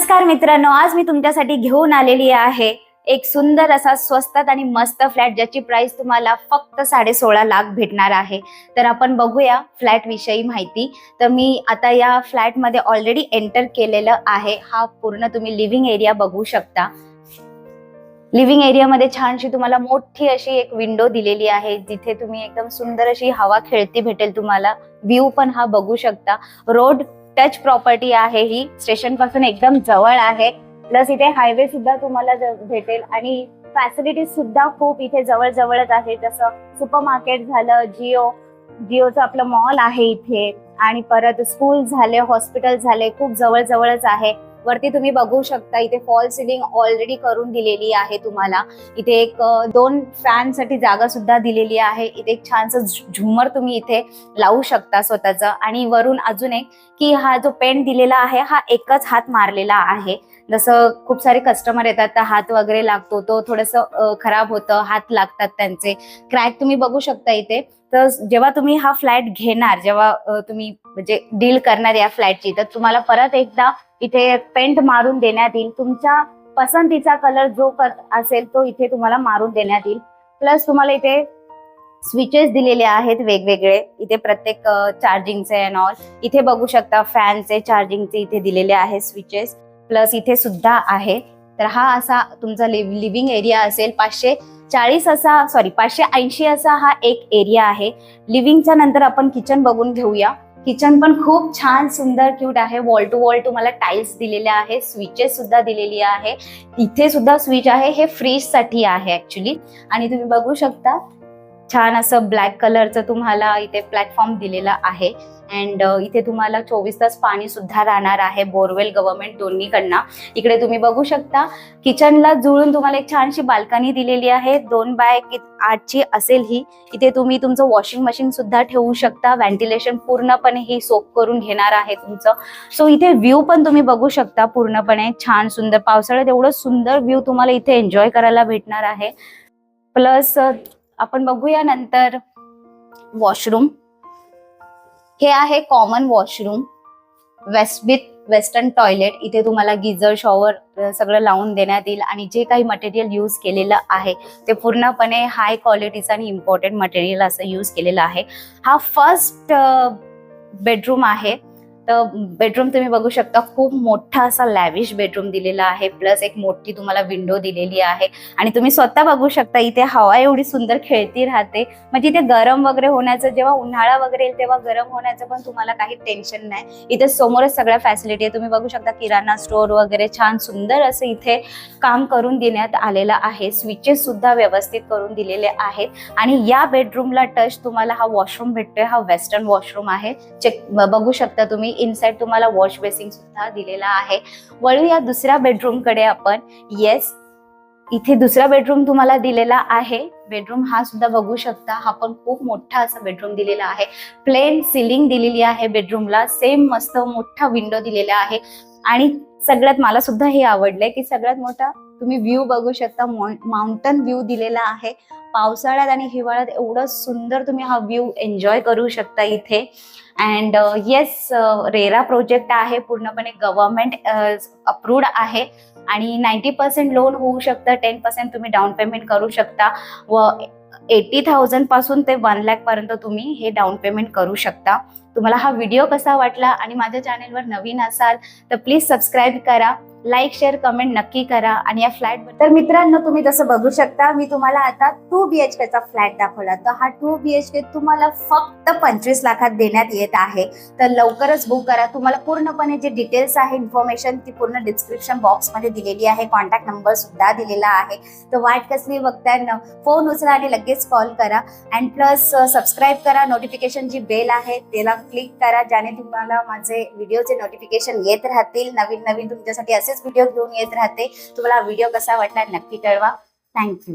नमस्कार मित्रांनो आज मी तुमच्यासाठी घेऊन आलेली आहे एक सुंदर असा स्वस्तात आणि मस्त फ्लॅट ज्याची प्राइस तुम्हाला फक्त साडे सोळा लाख भेटणार आहे. तर आपण बघूया फ्लॅट विषयी माहिती. तर मी आता या फ्लॅटमध्ये ऑलरेडी एंटर केलेलं आहे. हा पूर्ण तुम्ही लिव्हिंग एरिया बघू शकता. लिव्हिंग एरियामध्ये छानशी तुम्हाला मोठी अशी एक विंडो दिलेली आहे जिथे तुम्ही एकदम सुंदर अशी हवा खेळती भेटेल तुम्हाला. व्ह्यू पण हा बघू शकता. रोड टच प्रॉपर्टी आहे ही. स्टेशनपासून एकदम जवळ आहे. प्लस इथे हायवे सुद्धा तुम्हाला भेटेल. आणि फॅसिलिटीज सुद्धा खूप इथे जवळ जवळच आहे. जसं सुपर मार्केट झालं जिओ जिओचं आपलं मॉल आहे इथे. आणि परत स्कूल झाले हॉस्पिटल झाले खूप जवळ जवळच आहे. वरती तुम्ही बघू शकता इथे फॉल सिलिंग ऑलरेडी करून दिलेली आहे तुम्हाला. इथे एक दोन फॅनसाठी जागा सुद्धा दिलेली आहे. इथे एक छानसं झुमर तुम्ही इथे लावू शकता स्वतःचा. आणि वरून अजून एक की हा जो पेंट दिलेला आहे हा एकच हात मारलेला आहे. जसं खूप सारे कस्टमर येतात तर हात वगैरे लागतो तो थोडस खराब होतं हात लागतात त्यांचे. क्रॅक तुम्ही बघू शकता इथे. तर जेव्हा तुम्ही हा फ्लॅट घेणार जेव्हा तुम्ही म्हणजे डील करणार या फ्लॅटची तर तुम्हाला परत एकदा इथे पेंट मारून देण्यात येईल. तुमच्या पसंतीचा कलर जो असेल तो इथे तुम्हाला मारून देण्यात येईल. प्लस तुम्हाला इथे स्विचेस दिलेले आहेत वेगवेगळे. इथे प्रत्येक चार्जिंगचे अँड ऑल इथे बघू शकता फॅनचे चार्जिंगचे इथे दिलेले आहे स्विचेस. प्लस इथे सुद्धा आहे. तर हा असा तुमचा लिव्हिंग एरिया असेल पाचशे चाळीस असा सॉरी पाचशे ऐंशी असा हा एक एरिया आहे. लिव्हिंगच्या नंतर आपण किचन बघून घेऊया. किचन पण खूप छान सुंदर क्यूट आहे. वॉल टू वॉल तुम्हाला टाईल्स दिलेले आहे स्विचेस सुद्धा दिलेली आहे. इथे सुद्धा स्विच आहे. हे फ्रीजसाठी आहे ऍक्च्युली आणि तुम्ही बघू शकता छान असं ब्लॅक कलरचं तुम्हाला इथे प्लॅटफॉर्म दिलेला आहे. अँड uh, इथे तुम्हाला चोवीस तास पाणी सुद्धा राहणार आहे बोरवेल गव्हर्नमेंट दोन्हीकडनं. इकडे तुम्ही बघू शकता किचनला जुळून तुम्हाला एक छानशी बाल्कनी दिलेली आहे. दोन बाय आठची असेल ही. इथे तुम्ही तुमचं वॉशिंग मशीन सुद्धा ठेवू शकता. व्हेंटिलेशन पूर्णपणे ही सोप करून घेणार आहे तुमचं. सो इथे व्ह्यू पण तुम्ही बघू शकता पूर्णपणे. छान सुंदर पावसाळ्यात एवढं सुंदर व्ह्यू तुम्हाला इथे एन्जॉय करायला भेटणार आहे. प्लस uh, आपण बघूया नंतर वॉशरूम हे आहे common washroom west with western toilet इथे तुम्हाला गिझर शॉवर सगळं लावून देण्यात येईल. आणि जे काही मटेरियल यूज केलेलं आहे ते पूर्णपणे हाय क्वालिटीचं आणि इम्पॉर्टंट मटेरियल असं यूज केलेलं आहे. हा फर्स्ट बेडरूम आहे. तर बेडरूम तुम्ही बघू शकता खूप मोठा असा लॅविश बेडरूम दिलेला आहे. प्लस एक मोठी तुम्हाला विंडो दिलेली आहे. आणि तुम्ही स्वतः बघू शकता इथे हवा एवढी सुंदर खेळती राहते. म्हणजे इथे गरम वगैरे होण्याचं जेव्हा उन्हाळा वगैरे येईल तेव्हा गरम होण्याचं पण तुम्हाला काही टेन्शन नाही. इथे समोरच सगळ्या फॅसिलिटी आहे. तुम्ही बघू शकता किराणा स्टोअर वगैरे छान सुंदर असं इथे काम करून देण्यात आलेलं आहे. स्विचेस सुद्धा व्यवस्थित करून दिलेले आहेत. आणि या बेडरूमला टच तुम्हाला हा वॉशरूम भेटतोय. हा वेस्टर्न वॉशरूम आहे. चेक बघू शकता तुम्ही. इनसाइड तुम्हाला वॉश बेसिंग सुद्धा दिलेला आहे. वळूया दुसऱ्या बेडरूमकडे आपण. येस इथे दुसरा बेडरूम तुम्हाला दिलेला आहे. बेडरूम हा सुद्धा बघू शकता. हा पण खूप मोठा असा बेडरूम दिलेला आहे. प्लेन सिलिंग दिलेली आहे बेडरूमला सेम मस्त मोठा विंडो दिलेला आहे. आणि सगळ्यात मला सुद्धा हे आवडलंय की सगळ्यात मोठा तुम्ही व्ह्यू बघू शकता. माउंटन व्ह्यू दिलेला आहे. पावसाळ्यात आणि हिवाळ्यात एवढं सुंदर तुम्ही हा व्ह्यू एन्जॉय करू शकता इथे. And yes uh, uh, RERA project आहे. पूर्णपणे गव्हर्नमेंट अप्रूव्ड uh, आहे. आणि नाईन्टी पर्सेंट लोन होऊ शकतं. टेन पर्सेंट तुम्ही डाऊन पेमेंट करू शकता. व एटी थाउजंडपासून ते वन लॅक पर्यंत तुम्ही हे डाऊन पेमेंट करू शकता. तुम्हाला हा व्हिडिओ कसा वाटला आणि माझ्या चॅनेलवर नवीन असाल तर प्लीज सबस्क्राईब करा. लाईक शेअर कमेंट नक्की करा. आणि या फ्लॅट तर मित्रांनो तुम्ही तसं बघू शकता मी तुम्हाला आता टू बी एच केचा फ्लॅट दाखवला. तर हा टू बीएचके तुम्हाला फक्त पंचवीस लाखात देण्यात येत आहे. तर लवकरच बुक करा. तुम्हाला पूर्णपणे जे डिटेल्स आहे इन्फॉर्मेशन ती पूर्ण डिस्क्रिप्शन बॉक्समध्ये दिलेली आहे. कॉन्टॅक्ट नंबर सुद्धा दिलेला आहे. तर वाट कसली बघताय फोन उचला आणि लगेच कॉल करा. अँड प्लस सबस्क्राईब करा. नोटिफिकेशन जी बेल आहे त्याला क्लिक करा. ज्याने तुम्हाला माझे व्हिडिओचे नोटिफिकेशन येत राहतील नवीन नवीन तुमच्यासाठी असेच व्हिडिओ घेऊन येत राहते. तुम्हाला व्हिडिओ कसा वाटला नक्की कळवा. थँक्यू